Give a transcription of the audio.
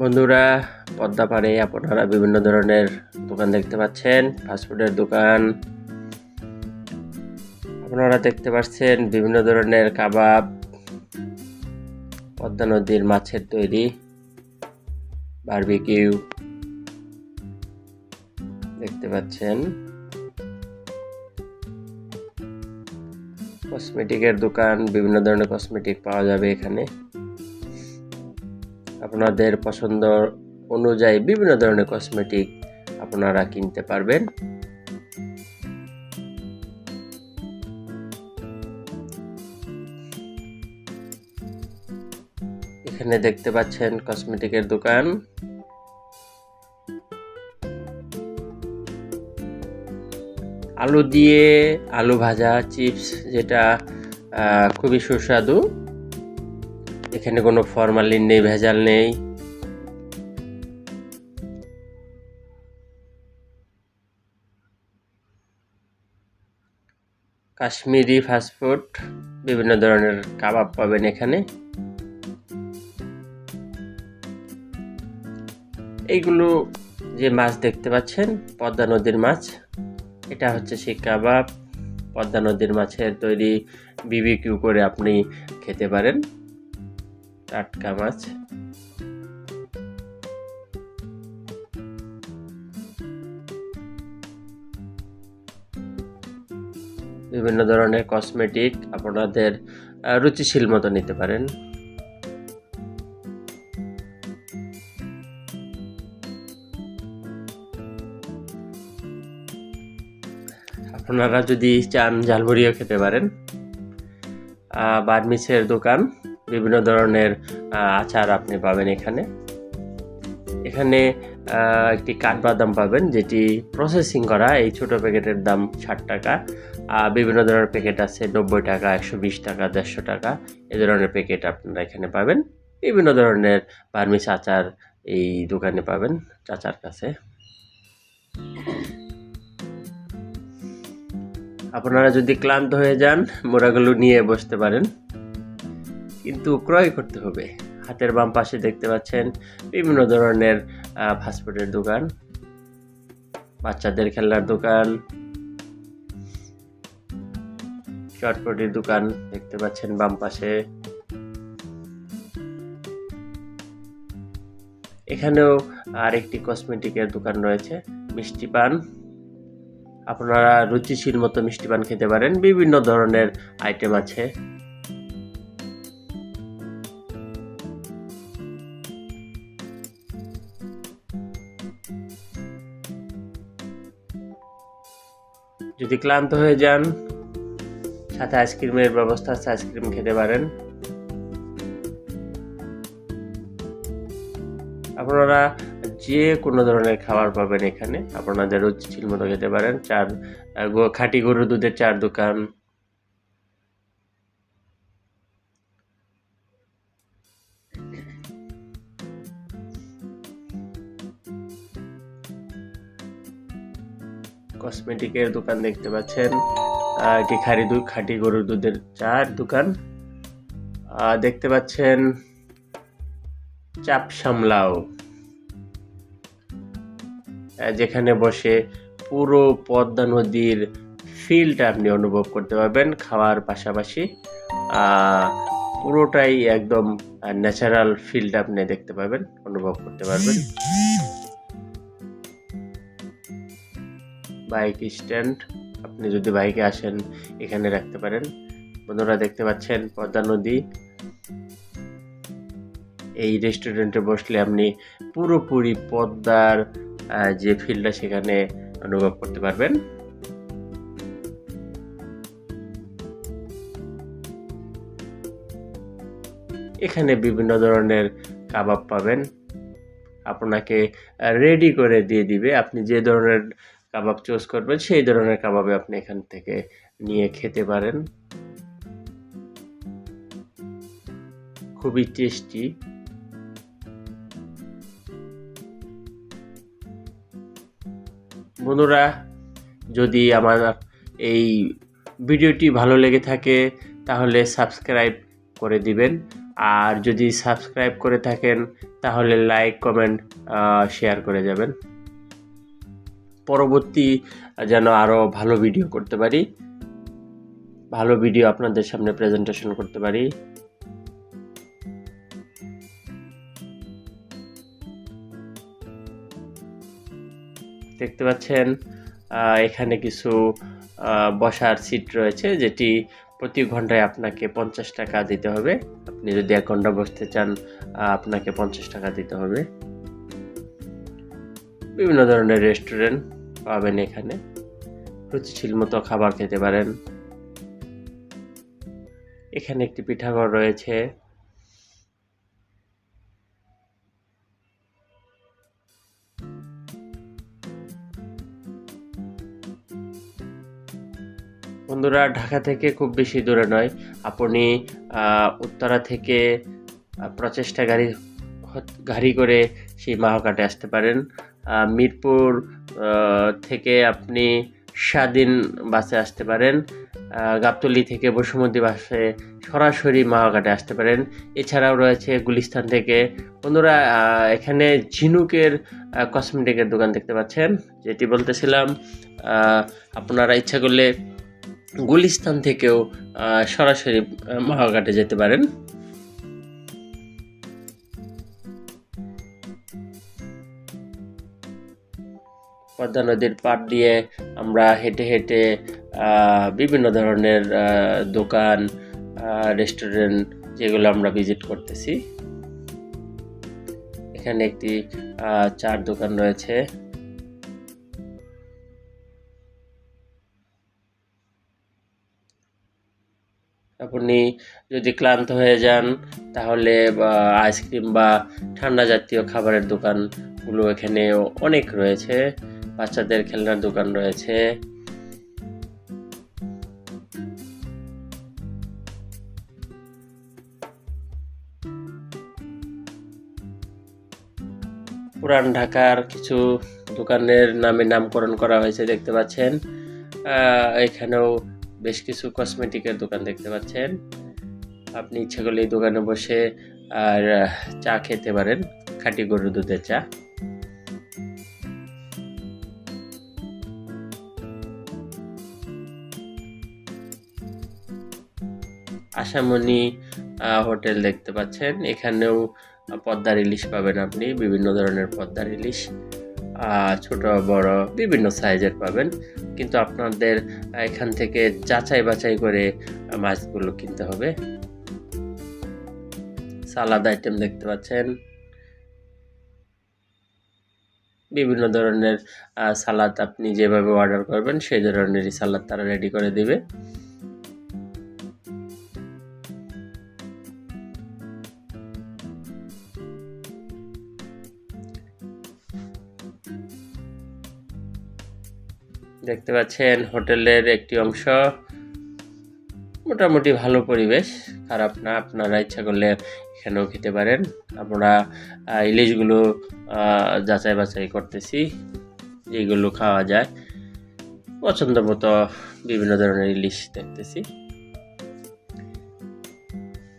বন্ধুরা, পদ্মা পাড়ে আপনারা বিভিন্ন ধরনের দোকান দেখতে পাচ্ছেন ফাস্টফুডের দোকান। আপনারা দেখতে পাচ্ছেন বিভিন্ন ধরনের কাবাব, পদ্মা নদীর মাছের তৈরি বারবিকিউ দেখতে পাচ্ছেন। কসমেটিকের দোকান, বিভিন্ন ধরনের কসমেটিক পাওয়া যাবে এখানে। আপনাদের পছন্দ অনুযায়ী বিভিন্ন ধরনের কসমেটিক আপনারা কিনতে পারবেন। এখানে দেখতে পাচ্ছেন কসমেটিকের দোকান। আলু দিয়ে আলু ভাজা চিপস যেটা খুবই সুস্বাদু। এখানে কোনো ফরমালিন নেই, ভেজাল নেই। কাশ্মীরি ফাস্টফুড বিভিন্ন ধরনের কাবাব পাবেন এখানে। এইগুলো যে মাছ দেখতে পাচ্ছেন, পদ্মা নদীর মাছ, এটা হচ্ছে সেই কাবাব। পদ্মা নদীর মাছের তৈরি বিবিকিউ করে আপনি খেতে পারেন। টাটকা মাছ। বিভিন্ন ধরনের কসমেটিক আপনাদের রুচিশীল মতো নিতে পারেন। আপনারা যদি চান ঝালমুড়িও খেতে পারেন। বার্মিসের দোকান। বিভিন্ন ধরনের আচার আপনি পাবেন এখানে। এখানে একটি কাঠবাদাম পাবেন, যেটি প্রসেসিং করা এই ছোট প্যাকেটের দাম ষাট টাকা। বিভিন্ন ধরনের প্যাকেট আছে, নব্বই টাকা, একশো বিশ টাকা, দেড়শো টাকা, এ ধরনের প্যাকেট আপনারা এখানে পাবেন। বিভিন্ন ধরনের বার্মিস আচার এই দোকানে পাবেন চাচার কাছে। আপনারা যদি ক্লান্ত হয়ে যান, মোড়াগুলো নিয়ে বসতে পারেন। কিন্তু ক্রয় করতে হবে। হাতের বাম পাশে দেখতে পাচ্ছেন বিভিন্ন ধরনের ফাস্টফুডের দোকান। বাচ্চাদের খেলনার দোকান। চটপটির দোকান দেখতে পাচ্ছেন বাম পাশে। এখানেও আরেকটি কসমেটিকের দোকান রয়েছে, মিষ্টি পান। আপনারা রুচিশীল মতো মিষ্টি পান খেতে পারেন। বিভিন্ন ধরনের আইটেম আছে। যদি ক্লান্ত হয়ে যান, সাথে আইসক্রিমের ব্যবস্থা আছে, আইসক্রিম খেতে পারেন। আপনারা যে কোনো ধরনের খাবার পাবেন এখানে, আপনাদের রুচিশীল মতো খেতে পারেন। চার খাঁটি গরুর দুধের চার দোকান কসমেটিকের দোকান দেখতে পাচ্ছেন। এটি খাঁটি দুধ খাঁটি গরুর দুধের চার দোকান। দেখতে পাচ্ছেন চাপ সামলাও। যেখানে বসে পুরো পদ্মা নদীর ফিলটা আপনি অনুভব করতে পারবেন খাওয়ার পাশাপাশি। পুরোটাই একদম ন্যাচারাল ফিলটা আপনি দেখতে পাবেন, অনুভব করতে পারবেন। Bike stand. আপনি যদি বাইকে আসেন, এখানে রাখতে পারেন। বন্ধুরা, দেখতে পাচ্ছেন পদ্মা নদী। এই রেস্টুরেন্টে বসলে আপনি পুরোপুরি পদ্মার যে ফিল্ডটা সেখানে অনুভব করতে পারবেন। এখানে বিভিন্ন ধরনের কাবাব পাবেন। আপনাকে রেডি করে দিয়ে দিবে। আপনি যে ধরনের কাবাব চুজ করবেন, সেই ধরনের কাবাবে আপনি এখান থেকে নিয়ে খেতে পারেন। খুবই টেস্টি বন্ধুরা, যদি আমার এই ভিডিওটি ভালো লেগে থাকে, তাহলে সাবস্ক্রাইব করে দিবেন। আর যদি সাবস্ক্রাইব করে থাকেন, তাহলে লাইক কমেন্ট শেয়ার করে যাবেন। পরবর্তী যেন আরও ভালো ভিডিও করতে পারি। ভালো ভিডিও আপনাদের সামনে প্রেজেন্টেশন করতে পারি। দেখতে পাচ্ছেন এখানে কিছু বসার সিট রয়েছে, যেটি প্রতি ঘন্টায় আপনাকে পঞ্চাশ টাকা দিতে হবে। আপনি যদি এক ঘণ্টা বসতে চান আপনাকে পঞ্চাশ টাকা দিতে হবে। বিভিন্ন ধরনের রেস্টুরেন্ট পাবেন এখানে। রুচিশীল মতো খাবার খেতে পারেন। এখানে একটি পিঠাঘর রয়েছে। বন্ধুরা, ঢাকা থেকে খুব বেশি দূরে নয়। আপনি উত্তরা থেকে প্রচেষ্টা গাড়ি গাড়ি করে সেই মাহকাটে আসতে পারেন। মিরপুর থেকে আপনি স্বাধীন বাসে আসতে পারেন গাবতলি থেকে বসুমতী বাসে সরাসরি মাহঘাটে আসতে পারেন। এছাড়াও রয়েছে গুলিস্তান থেকে বন্ধুরা এখানে ঝিনুকের কসমেটিকের দোকান দেখতে পাচ্ছেন। যেটি বলতেছিলাম আপনারা ইচ্ছা করলে গুলিস্তান থেকেও সরাসরি মাহঘাটে যেতে পারেন। পদ্মা নদীর পাড় দিয়ে আমরা হেঁটে হেঁটে বিভিন্ন ধরনের দোকান রেস্টুরেন্ট যেগুলো আমরা ভিজিট করতেছি। এখানে একটি চার দোকান রয়েছে। আপনি যদি ক্লান্ত হয়ে যান, তাহলে আইসক্রিম বা ঠান্ডা জাতীয় খাবারের দোকানগুলো এখানে অনেক রয়েছে। বাচ্চাদের খেলনার দোকান রয়েছে। পুরান ঢাকার কিছু দোকানের নামে নামকরণ করা হয়েছে, দেখতে পাচ্ছেন। এখানেও বেশ কিছু কসমেটিকের দোকান দেখতে পাচ্ছেন। আপনি ইচ্ছা করলে এই দোকানে বসে আর চা খেতে পারেন, খাঁটি গরুর দুধের চা। আশামণি হোটেল দেখতে পাচ্ছেন। এখানেও পদ্মার ইলিশ পাবেন আপনি, বিভিন্ন ধরনের পদ্মার ইলিশ ছোট, বড়, বিভিন্ন সাইজের পাবেন। কিন্তু আপনাদের এখান থেকে যাচাই বাছাই করে মাছগুলো কিনতে হবে। সালাদ আইটেম দেখতে পাচ্ছেন। বিভিন্ন ধরনের সালাদ আপনি যেভাবে অর্ডার করবেন, সেই ধরনেরই সালাদ তারা রেডি করে দিবে। দেখতে পাচ্ছেন, হোটেলের একটি অংশ। মোটামুটি ভালো পরিবেশ, খারাপ না, আপনারা ইচ্ছা করলে এখানেও খেতে পারেন। আমরা ইলিশগুলো যাচাই বাছাই করতেছি, যেগুলো খাওয়া যায়। পছন্দ মতো বিভিন্ন ধরনের ইলিশ দেখতেছি।